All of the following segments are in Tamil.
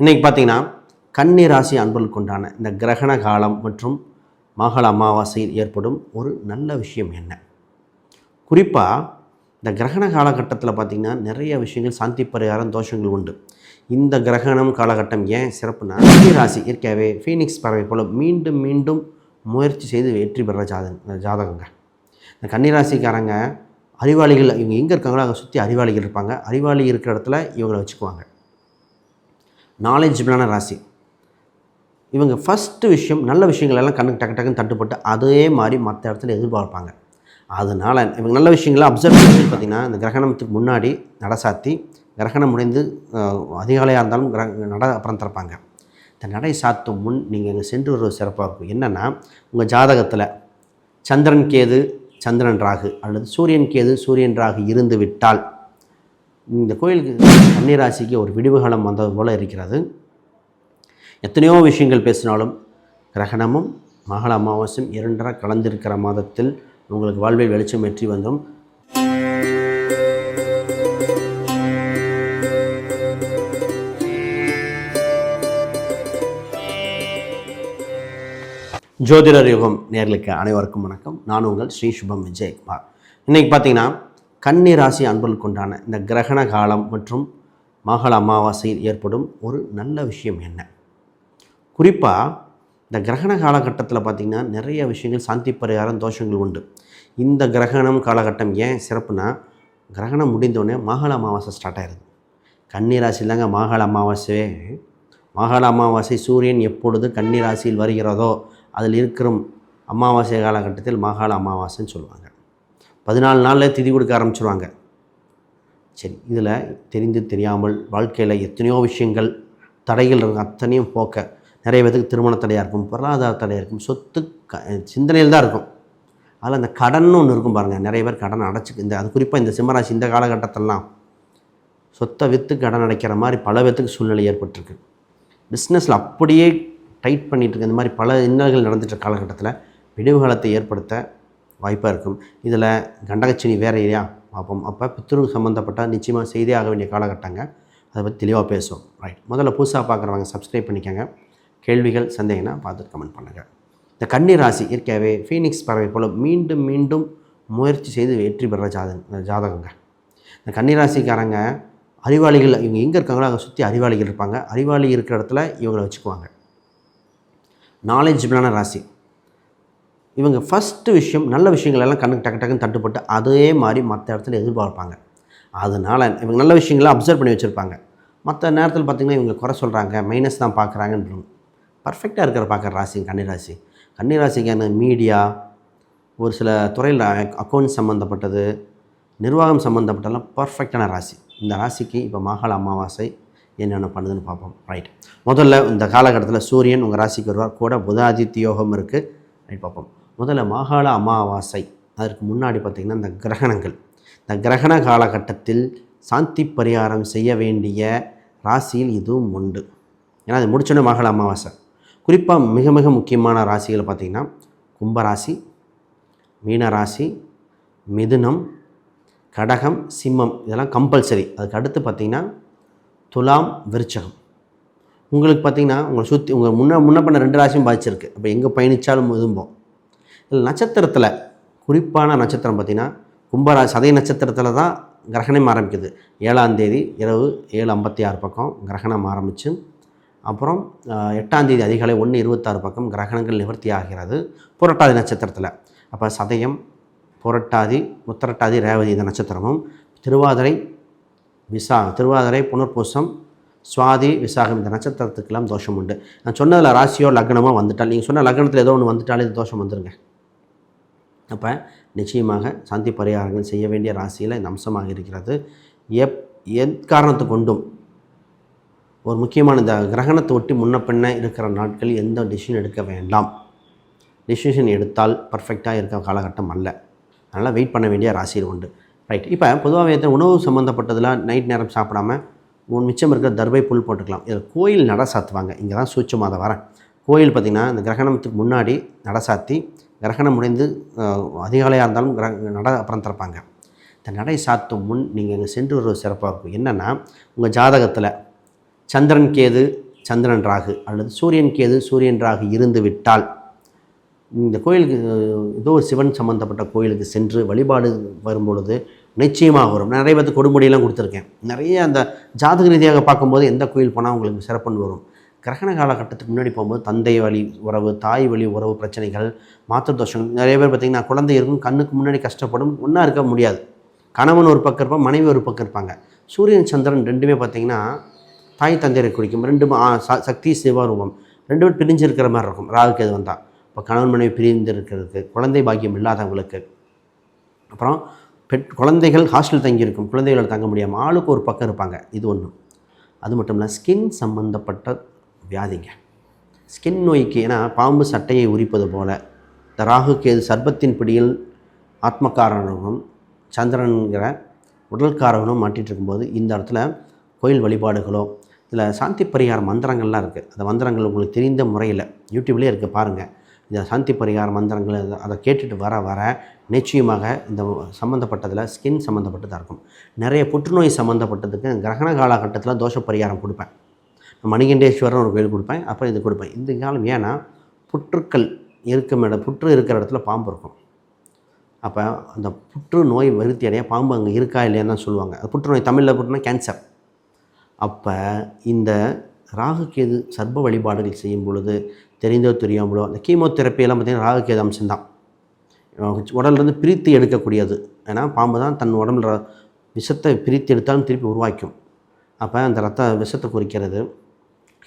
இன்றைக்கி பார்த்தீங்கன்னா கன்னி ராசி அன்பர்களுக்குண்டான இந்த கிரகண காலம் மற்றும் மகள அமாவாசையில் ஏற்படும் ஒரு நல்ல விஷயம் என்ன? குறிப்பாக இந்த கிரகண காலகட்டத்தில் பார்த்திங்கன்னா நிறைய விஷயங்கள் சாந்தி பரிகாரம் தோஷங்கள் உண்டு. இந்த கிரகணம் காலகட்டம் ஏன் சிறப்புனா கன்னி ராசி இயற்கையாகவே ஃபீனிக்ஸ் பறவை போல் மீண்டும் மீண்டும் முயற்சி செய்து வெற்றி பெற ஜாதக ஜாதகங்க. இந்த கன்னிராசிக்காரங்க அறிவாளிகள் இவங்க எங்கே இருக்காங்களோ அங்கே சுற்றி அறிவாளிகள் இருப்பாங்க. அறிவாளி இருக்கிற இடத்துல இவங்களை வச்சுக்குவாங்க. நாலேஜபிளான ராசி. இவங்க ஃபஸ்ட்டு விஷயம் நல்ல விஷயங்களெல்லாம் கண்ணுக்கு டக்கு டக்குன்னு தட்டுப்பட்டு அதே மாதிரி மற்ற இடத்துல எதிர்பார்ப்பாங்க. அதனால் இவங்க நல்ல விஷயங்களை அப்சர்வ் பண்ணி பார்த்திங்கன்னா இந்த கிரகணத்துக்கு முன்னாடி நடசாத்தி கிரகணம் முடிந்து அதிகாலையாக இருந்தாலும் கிர நட அப்புறம் திறப்பாங்க. இந்த நடை சாத்தும் முன் நீங்கள் இங்கே சென்று வருவது சிறப்பாக இருக்கும். என்னென்னா உங்கள் ஜாதகத்தில் சந்திரன் கேது சந்திரன் ராகு அல்லது சூரியன் கேது சூரியன் ராகு இருந்து விட்டால் இந்த கோயிலுக்கு கன்னிராசிக்கு ஒரு விடிவுகாலம் வந்தது போல் இருக்கிறது. எத்தனையோ விஷயங்கள் பேசினாலும் கிரகணமும் மகள அமாவாசையும் இரண்டரை கலந்திருக்கிற மாதத்தில் உங்களுக்கு வாழ்வில் வெளிச்சம் வெற்றி வந்தும். ஜோதிடர் யுகம் நேர்களுக்கு அனைவருக்கும் வணக்கம். நான் உங்கள் ஸ்ரீ சுபம் விஜயகுமார். இன்றைக்கி பார்த்தீங்கன்னா கன்னி ராசி அன்பர்களுக்குண்டான இந்த கிரகண காலம் மற்றும் மகள அமாவாசையில் ஏற்படும் ஒரு நல்ல விஷயம் என்ன? குறிப்பாக இந்த கிரகண காலகட்டத்தில் பார்த்திங்கன்னா நிறைய விஷயங்கள் சாந்தி பரிகாரம் தோஷங்கள் உண்டு. இந்த கிரகணம் காலகட்டம் ஏன் சிறப்புனா கிரகணம் முடிந்தோடனே மகள அமாவாசை ஸ்டார்ட் ஆயிடுது கன்னி ராசியில் தாங்க மாகாள அமாவாசையே மாகாள அமாவாசை சூரியன் எப்பொழுது கன்னி ராசியில் வருகிறதோ அதில் இருக்கிற அமாவாசை காலகட்டத்தில் மாகாள அமாவாசைன்னு சொல்லுவாங்க. பதினாலு நாளில் திதி கொடுக்க ஆரம்பிச்சிருவாங்க. சரி இதில் தெரிந்து தெரியாமல் வாழ்க்கையில் எத்தனையோ விஷயங்கள் தடைகள் இருக்கும். அத்தனையும் போக்க நிறைய பேருக்கு திருமண தடையாக இருக்கும் பொருளாதார தடையாக இருக்கும் சொத்து க சிந்தனையில் தான் இருக்கும். அதில் அந்த கடன் ஒன்று இருக்கும் பாருங்கள் நிறைய பேர் கடன் அடைச்சி இந்த அது குறிப்பாக இந்த சிம்மராசி இந்த காலகட்டத்திலலாம் சொத்தை விற்று கடன் அடைக்கிற மாதிரி பல பேத்துக்கு சூழ்நிலை ஏற்பட்டிருக்கு. பிஸ்னஸில் அப்படியே டைட் பண்ணிகிட்ருக்கு இந்த மாதிரி பல இன்னல்கள் நடந்துட்டு இருக்க காலகட்டத்தில் விடிவுகாலத்தை ஏற்படுத்த வாய்ப்பாக இருக்கும். இதில் கண்டகச்சினி வேறு இல்லையா பார்ப்போம். அப்போ பித்ரு சம்மந்தப்பட்ட நிச்சயமாக செய்தே ஆக வேண்டிய காலகட்டங்க. அதை பற்றி தெளிவாக பேசுவோம். ரைட் முதல்ல புதுசாக பார்க்குறவங்க சப்ஸ்கிரைப் பண்ணிக்கோங்க. கேள்விகள் சந்தேகம்னா பார்த்துட்டு கமெண்ட் பண்ணுங்கள் இந்த கன்னி ராசி இயற்கையாகவே ஃபீனிக்ஸ் பறவை போல் மீண்டும் மீண்டும் முயற்சி செய்து வெற்றி பெற ஜாதக ஜாதகங்க. இந்த கன்னிராசிக்காரங்க அறிவாளிகள் இவங்க எங்கே இருக்காங்களோ அங்கே சுற்றி அறிவாளிகள் இருப்பாங்க. அறிவாளி இருக்கிற இடத்துல இவங்களை வச்சுக்குவாங்க. நாலேஜபிளான ராசி. இவங்க ஃபஸ்ட்டு விஷயம் நல்ல விஷயங்கள் எல்லாம் கண்ணுக்கு டக்கு டக்குன்னு தட்டுப்பட்டு அதே மாதிரி மற்ற இடத்துல எதிர்பார்ப்பாங்க. அதனால் இவங்க நல்ல விஷயங்களை அப்சர்வ் பண்ணி வச்சுருப்பாங்க. மற்ற நேரத்தில் பார்த்திங்கன்னா இவங்க குறை சொல்கிறாங்க மைனஸ் தான் பார்க்குறாங்கன்னு பர்ஃபெக்டாக இருக்கிற பார்க்குற ராசி கன்னிராசி கன்னிராசிக்கான மீடியா ஒரு சில துறையில் அக்கௌண்ட் சம்மந்தப்பட்டது நிர்வாகம் சம்மந்தப்பட்டெல்லாம் பர்ஃபெக்டான ராசி. இந்த ராசிக்கு இப்போ மாகாள அமாவாசை என்னென்ன பண்ணுதுன்னு பார்ப்போம். ரைட் முதல்ல இந்த காலகட்டத்தில் சூரியன் உங்கள் ராசிக்கு வருவார். கூட புதாதித்ய யோகம் இருக்குது ரைட் பார்ப்போம். முதல்ல மாகாள அமாவாசை. அதற்கு முன்னாடி பார்த்திங்கன்னா இந்த கிரகணங்கள். இந்த கிரகண காலகட்டத்தில் சாந்தி பரிகாரம் செய்ய வேண்டிய ராசியில் இதுவும் உண்டு. ஏன்னா அது முடிச்சோடனே மாகாள அமாவாசை. குறிப்பாக மிக மிக முக்கியமான ராசிகள் பார்த்திங்கன்னா கும்பராசி மீனராசி மிதுனம் கடகம் சிம்மம். இதெல்லாம் கம்பல்சரி அதுக்கு அடுத்து பார்த்திங்கன்னா துலாம் விருச்சகம். உங்களுக்கு பார்த்திங்கன்னா உங்களை சுற்றி உங்கள் முன்ன முன்ன பண்ண ரெண்டு ராசியும் பாதிச்சிருக்கு. அப்போ எங்கே பயணித்தாலும் விரும்பும் நட்சத்திரத்தில் குறிப்பான நட்சத்திரம் பார்த்திங்கன்னா கும்பராசி சதய நட்சத்திரத்தில் தான் கிரகணம் ஆரம்பிக்குது. ஏழாம் தேதி இரவு ஏழு ஐம்பத்தி ஆறு பக்கம் கிரகணம் ஆரம்பித்து அப்புறம் எட்டாந்தேதி எட்டாம் தேதி அதிகாலை ஒன்று இருபத்தாறு பக்கம் கிரகணங்கள் நிவர்த்தி ஆகிறது புரட்டாதி நட்சத்திரத்தில். அப்போ சதயம் புரட்டாதி உத்தரட்டாதி ரேவதி இந்த நட்சத்திரமும் திருவாதிரை விசா திருவாதிரை புனர்பூசம் சுவாதி விசாகம் இந்த நட்சத்திரத்துக்கெல்லாம் தோஷம் உண்டு. நான் சொன்னதில் ராசியோ லக்னமோ வந்துட்டால் நீங்கள் சொன்ன லக்னத்தில் ஏதோ ஒன்று வந்துட்டாலே இந்த தோஷம் வந்துருங்க. அப்போ நிச்சயமாக சாந்தி பரிகாரங்கள் செய்ய வேண்டிய ராசியில் இந்த அம்சமாக இருக்கிறது. எப் எக்காரணத்தை கொண்டும் ஒரு முக்கியமான இந்த கிரகணத்தை ஒட்டி முன்ன பின்ன இருக்கிற நாட்களில் எந்த டிசிஷன் எடுக்க வேண்டாம். டிசிஷன் எடுத்தால் பர்ஃபெக்டாக இருக்க காலகட்டம் அல்ல. அதனால் வெயிட் பண்ண வேண்டிய ராசியில் உண்டு. ரைட் இப்போ பொதுவாகவே உணவு சம்மந்தப்பட்டதெல்லாம் நைட் நேரம் சாப்பிடாம உன் மிச்சம் இருக்கிற தர்பை புல் போட்டுக்கலாம். இதில் கோயில் நட சாத்துவாங்க. இங்கே தான் சூட்சமாக அதை வரேன் கோயில் பார்த்திங்கன்னா இந்த கிரகணத்துக்கு முன்னாடி நட சாத்தி கிரகணம் முடிந்து அதிகாலையாக இருந்தாலும் கிரக நட அப்புறம் திறப்பாங்க. இந்த நடை சாத்தும் முன் நீங்கள் இங்கே சென்று வருவது சிறப்பாக இருக்கும். என்னென்னா உங்கள் ஜாதகத்தில் சந்திரன் கேது சந்திரன் ராகு அல்லது சூரியன் கேது சூரியன் ராகு இருந்து விட்டால் இந்த கோயிலுக்கு ஏதோ ஒரு சிவன் சம்மந்தப்பட்ட கோயிலுக்கு சென்று வழிபாடு வரும்பொழுது நிச்சயமாக வரும். நிறைய பேர்த்து கொடுமுடியெல்லாம் கொடுத்துருக்கேன். நிறைய அந்த ஜாதக ரீதியாக பார்க்கும்போது எந்த கோயில் போனால் உங்களுக்கு சிறப்புன்னு வரும். கிரகண காலகட்டத்துக்கு முன்னாடி போகும்போது தந்தை வழி உறவு தாய் வழி உறவு பிரச்சனைகள் மாத்திர தோஷங்கள் நிறைய பேர் பார்த்திங்கன்னா குழந்தை இருக்கும் கண்ணுக்கு முன்னாடி கஷ்டப்படும் ஒன்றா இருக்க முடியாது. கணவன் ஒரு பக்கம் இருப்பான் மனைவி ஒரு பக்கம் இருப்பாங்க. சூரியன் சந்திரன் ரெண்டுமே பார்த்திங்கன்னா தாய் தந்தையரை குறிக்கும். ரெண்டும் ச- சக்தி சிவரூபம் ரெண்டு பேர் பிரிஞ்சு இருக்கிற மாதிரி இருக்கும். ராகுக்கு எது வந்தால் இப்போ கணவன் மனைவி பிரிந்து இருக்கிறதுக்கு குழந்தை பாக்கியம் இல்லாதவங்களுக்கு. அப்புறம் பெட் குழந்தைகள் ஹாஸ்டல் தங்கியிருக்கும் குழந்தைகளால் தங்க முடியாமல் ஆளுக்கு ஒரு பக்கம் இருப்பாங்க. இது ஒன்று அது மட்டும் இல்லை ஸ்கின் சம்மந்தப்பட்ட வியாதிங்க. ஸ்கின் நோய்க்கு ஏன்னா பாம்பு சட்டையை உரிப்பது போல இந்த ராகு கேது சர்பத்தின் பிடியில் ஆத்மக்காரனும் சந்திரனுங்கிற உடல்காரகனும் மாட்டிகிட்டு இருக்கும்போது இந்த இடத்துல கோயில் வழிபாடுகளோ இதில் சாந்தி பரிகார மந்திரங்கள்லாம் இருக்குது அந்த மந்திரங்கள் உங்களுக்கு தெரிந்த முறையில் யூடியூப்லேயே இருக்குது பாருங்கள் இந்த சாந்தி பரிகார மந்திரங்கள் அதை- அதை கேட்டுட்டு வர வர நிச்சயமாக இந்த சம்மந்தப்பட்டதில் ஸ்கின் சம்மந்தப்பட்டதாக இருக்கும். நிறைய புற்றுநோய் சம்மந்தப்பட்டதுக்கு கிரகண காலகட்டத்தில் தோஷ பரிகாரம் கொடுப்பேன். மணிகண்டேஸ்வரன் ஒரு கோயில் கொடுப்பேன் அப்புறம் இது கொடுப்பேன். இந்த காலம் ஏன்னா புற்றுக்கள் இருக்கும் இடம் புற்று இருக்கிற இடத்துல பாம்பு இருக்கும். அப்போ அந்த புற்று நோய் வருத்தி அடைய பாம்பு அங்கே இருக்கா இல்லையான்னு தான் சொல்லுவாங்க. அது புற்றுநோய் தமிழில் புற்றுனா கேன்சர் அப்போ இந்த ராகுகேது சர்ப வழிபாடுகள் செய்யும் பொழுது தெரிந்தோ தெரியாமலோ அந்த கீமோதெரப்பியெல்லாம் பார்த்திங்கன்னா ராகுகேது அம்சம்தான். உடல்லேருந்து பிரித்து எடுக்கக்கூடியது. ஏன்னா பாம்பு தான் தன் உடம்புல ர- விஷத்தை பிரித்து எடுத்தாலும் திருப்பி உருவாக்கும். அப்போ அந்த ரத்த விஷத்தை குறிக்கிறது.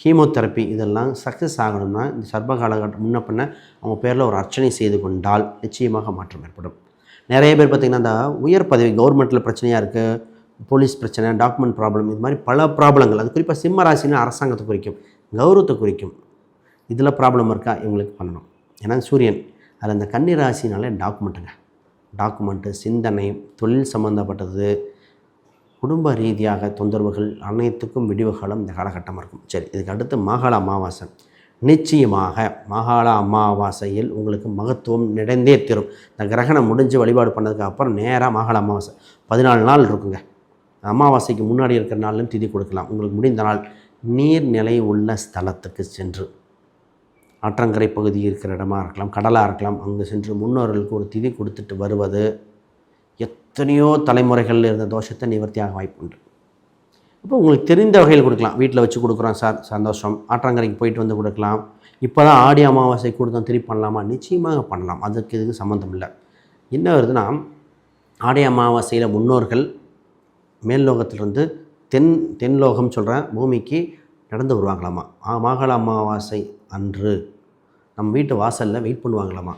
கீமோதெரப்பி இதெல்லாம் சக்ஸஸ் ஆகணும்னா இந்த சர்ப காலகட்டம் முன்ன பின்ன அவங்க பேரில் ஒரு அர்ச்சனை செய்து கொண்டால் நிச்சயமாக மாற்றம் ஏற்படும். நிறைய பேர் பார்த்திங்கன்னா அந்த உயர் பதவி கவர்மெண்ட்டில் பிரச்சனையாக இருக்குது போலீஸ் பிரச்சனை டாக்குமெண்ட் ப்ராப்ளம் இது மாதிரி பல ப்ராப்ளங்கள் அது குறிப்பாக சிம்ம ராசினா அரசாங்கத்தை குறிக்கும் கௌரவத்தை குறிக்கும். இதில் ப்ராப்ளம் இருக்கா? இவங்களுக்கு பண்ணணும். ஏன்னா சூரியன் அதில் இந்த கன்னி ராசினாலே டாக்குமெண்ட்டுங்க டாக்குமெண்ட்டு சிந்தனை தொழில் சம்மந்தப்பட்டது குடும்ப ரீதியாக தொந்தரவுகள் அனைத்துக்கும் விடிவு காலம் இந்த காலகட்டம் இருக்கும். சரி இதுக்கு அடுத்து மாகாள அமாவாசை. நிச்சயமாக மாகாள அமாவாசையில் உங்களுக்கு மகத்துவம் நிறைந்தே தரும். இந்த கிரகணம் முடிஞ்சு வழிபாடு பண்ணதுக்கு அப்புறம் நேராக மாகாள அமாவாசை. பதினாலு நாள் இருக்குங்க. அமாவாசைக்கு முன்னாடி இருக்கிற நாள்லையும் திதி கொடுக்கலாம். உங்களுக்கு முடிந்த நாள் நீர்நிலை உள்ள ஸ்தலத்துக்கு சென்று. ஆற்றங்கரை பகுதி இருக்கிற இடமா இருக்கலாம் கடலாக இருக்கலாம். அங்கே சென்று முன்னோர்களுக்கு ஒரு திதி கொடுத்துட்டு வருவது எத்தனையோ தலைமுறைகளில் இருந்த தோஷத்தை நிவர்த்தியாக வாய்ப்புண்டு. இப்போ உங்களுக்கு தெரிந்த வகையில் கொடுக்கலாம். வீட்டில் வச்சு கொடுக்குறோம் சார் சந்தோஷம். ஆற்றங்கரைக்கு போயிட்டு வந்து கொடுக்கலாம். இப்போ தான் ஆடி அமாவாசை கொடுத்தோம் திருப்பி பண்ணலாமா? நிச்சயமாக பண்ணலாம். அதுக்கு இதுக்கு சம்மந்தம் இல்லை. என்ன வருதுன்னா ஆடி அமாவாசையில் முன்னோர்கள் மேல் லோகத்திலிருந்து தென் தென்லோகம் சொல்கிறேன் பூமிக்கு நடந்து வருவாங்களாமா? ஆ மாகாள அமாவாசை அன்று நம்ம வீட்டு வாசலில் வெயிட் பண்ணுவாங்களாமா?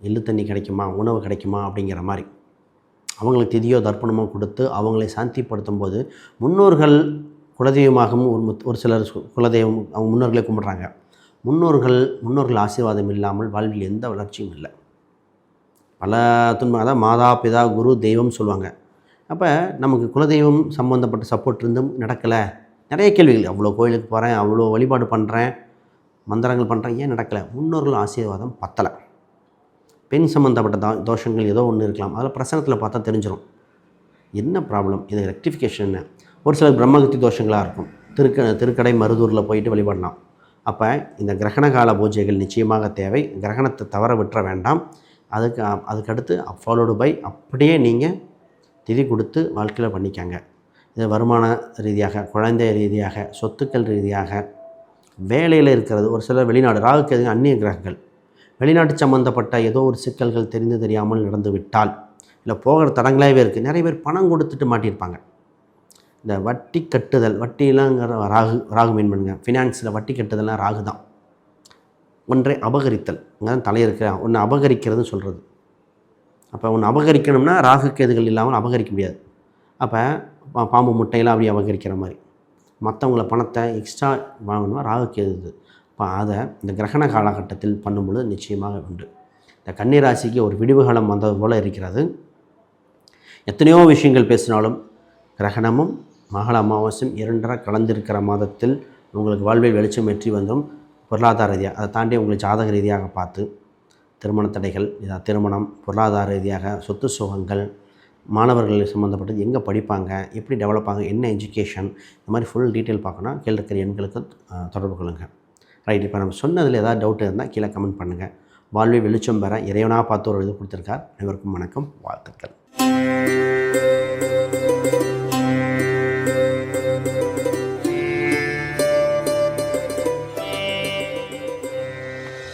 எள்ளு தண்ணி கிடைக்குமா? உணவு கிடைக்குமா? அப்படிங்கிற மாதிரி. அவங்களுக்கு திதியோ தர்ப்பணமோ கொடுத்து அவங்களை சாந்திப்படுத்தும் போது முன்னோர்கள் குலதெய்வமாகவும் ஒரு முத்- ஒரு சிலர் குலதெய்வம் அவங்க முன்னோர்களை கும்பிட்றாங்க. முன்னோர்கள் முன்னோர்கள் ஆசீர்வாதம் இல்லாமல் வாழ்வில் எந்த வளர்ச்சியும் இல்லை. பல துன்பம் அதான் மாதா பிதா குரு தெய்வம் சொல்லுவாங்க. அப்போ நமக்கு குலதெய்வம் சம்மந்தப்பட்ட சப்போர்ட் இருந்தும் நடக்கலை. நிறைய கேள்விகள் அவ்வளோ கோயிலுக்கு போகிறேன் அவ்வளோ வழிபாடு பண்ணுறேன் மந்திரங்கள் பண்ணுறேன் ஏன் நடக்கலை? முன்னோர்கள் ஆசீர்வாதம் பத்தலை. பெண் சம்மந்தப்பட்ட தா தோஷங்கள் ஏதோ ஒன்று இருக்கலாம். அதில் பிரசனத்தில் பார்த்தா தெரிஞ்சிடும் என்ன ப்ராப்ளம் இது ரெக்டிஃபிகேஷன் என்ன? ஒரு சில பிரம்மகத்தி தோஷங்களாக இருக்கும். திருக்க திருக்கடை மருதூரில் போயிட்டு வழிபடலாம். அப்போ இந்த கிரகண கால பூஜைகள் நிச்சயமாக தேவை. கிரகணத்தை தவற விட்டுற வேண்டாம். அதுக்கு அதுக்கடுத்து ஃபாலோடு பை அப்படியே நீங்கள் திதி கொடுத்து வாழ்க்கையில் பண்ணிக்காங்க. இது வருமான ரீதியாக குழந்தை ரீதியாக சொத்துக்கள் ரீதியாக வேலையில் இருக்கிறது. ஒரு சிலர் வெளிநாடு ராகுக்கு எதுங்க அந்நிய கிரகங்கள். வெளிநாட்டு சம்மந்தப்பட்ட ஏதோ ஒரு சிக்கல்கள் தெரிந்து தெரியாமல் நடந்து விட்டால் இல்லை போகிற தடங்களாகவே இருக்குது நிறைய பேர் பணம் கொடுத்துட்டு மாட்டியிருப்பாங்க. இந்த வட்டி கட்டுதல் வட்டிலாங்கிற ராகு ராகு மீன் பண்ணுங்க ஃபினான்ஸில் வட்டி கட்டுதல்லாம் ராகு தான் ஒன்றை அபகரித்தல் அங்கே தான் தலை ஒன்று அபகரிக்கிறதுன்னு சொல்கிறது அப்போ ஒன்று அபகரிக்கணும்னா ராகு கேதுகள் இல்லாமல் அபகரிக்க முடியாது. அப்போ பாம்பு முட்டையெல்லாம் அப்படி அபகரிக்கிற மாதிரி. மற்றவங்கள பணத்தை எக்ஸ்ட்ரா வாங்கணும்னா ராகு கேது இப்போ அதை இந்த கிரகண காலகட்டத்தில் பண்ணும்பொழுது நிச்சயமாக உண்டு. இந்த கன்னிராசிக்கு ஒரு விடிவுகாலம் வந்தது போல் இருக்கிறது. எத்தனையோ விஷயங்கள் பேசினாலும் கிரகணமும் மகள அமாவாசையும் இரண்டரை கலந்திருக்கிற மாதத்தில் உங்களுக்கு வாழ்வில் வெளிச்சம் வெற்றி வந்தும் பொருளாதார ரீதியாக அதை தாண்டி உங்களுக்கு ஜாதக ரீதியாக பார்த்து திருமண தடைகள் இதா திருமணம் பொருளாதார ரீதியாக சொத்து சுகங்கள் மாணவர்கள் சம்மந்தப்பட்டது எங்கே படிப்பாங்க எப்படி டெவலப் ஆகும் என்ன எஜுகேஷன் இந்த மாதிரி ஃபுல் டீட்டெயில் பார்க்கணும் கீழே இருக்கிற எண்களுக்கு தொடர்பு கொள்ளுங்கள் ரைட் இப்போ நம்ம சொன்னதில் ஏதாவது டவுட் இருந்தால் கீழே கமெண்ட் பண்ணுங்கள் வாழ்வை வெளிச்சம் பெற இறைவனாக பார்த்து ஒரு இது கொடுத்துருக்கார். அனைவருக்கும் வணக்கம் வாழ்த்துக்கள்.